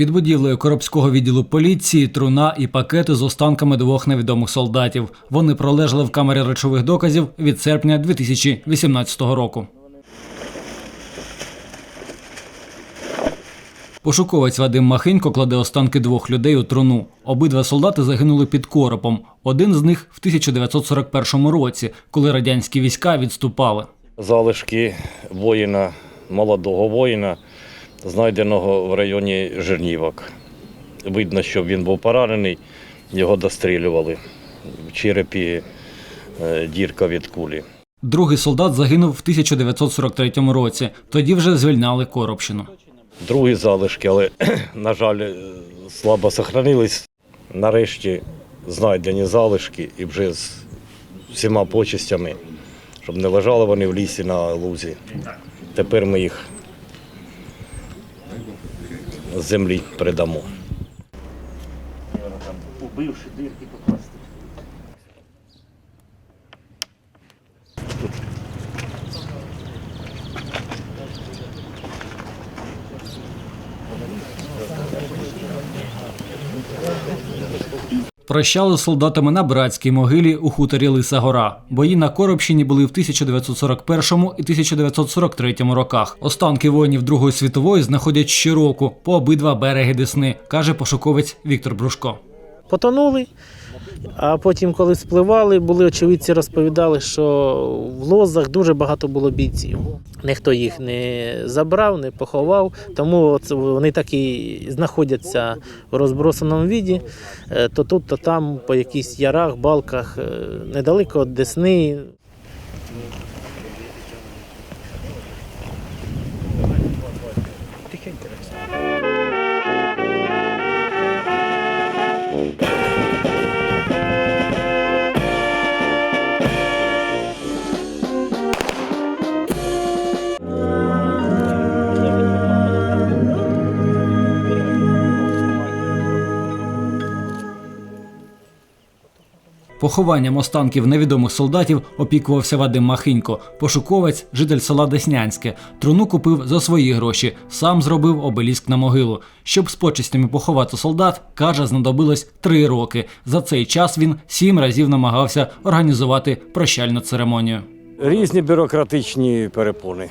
Під будівлею Коробського відділу поліції труна і пакети з останками двох невідомих солдатів. Вони пролежали в камері речових доказів від серпня 2018 року. Пошуковець Вадим Махинько кладе останки двох людей у труну. Обидва солдати загинули під коропом. Один з них в 1941 році, коли радянські війська відступали. залишки воїна, молодого воїна, знайденого в районі Жернівок. Видно, що він був поранений, його дострілювали. В черепі е, дірка від кулі. Другий солдат загинув в 1943 році. Тоді вже звільняли Коробщину. Другі залишки, але, на жаль, е, слабо сохранились. Нарешті знайдені залишки і вже з всіма почистями, щоб не лежали вони в лісі на лузі. Тепер ми їх землі передамо. Убивши дірки Прощали з солдатами на братській могилі у хуторі Лиса Гора. Бої на Коробщині були в 1941 і 1943 роках. Останки воїнів Другої світової знаходять щороку по обидва береги Десни, каже пошуковець Віктор Брушко. потонули. А потім, коли спливали, були очевидці, розповідали, що в лозах дуже багато було бійців. Ніхто їх не забрав, не поховав, тому вони так і знаходяться в розбросаному віді. Е, То тут, то там, по якихось ярах, балках, е, недалеко від Десни. Похованням останків невідомих солдатів опікувався Вадим Махинько, пошуковець, житель села Деснянське. Труну купив за свої гроші, сам зробив обеліск на могилу. Щоб з почестями поховати солдат, каже, знадобилось три роки. За цей час він сім разів намагався організувати прощальну церемонію. Різні бюрократичні перепони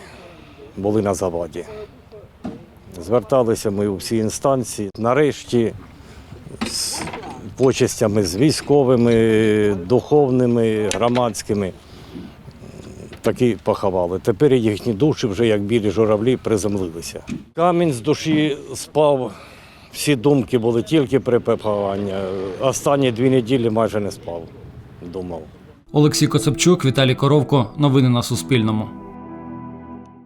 були на заваді. Зверталися ми у всі інстанції. Нарешті почестями з військовими, духовними, громадськими таки поховали. Тепер їхні душі вже як білі журавлі приземлилися. Камінь з душі спав, всі думки були тільки при похованні. Останні дві неділі майже не спав, думав. Олексій Коцепчук, Віталій Коровко. Новини на Суспільному.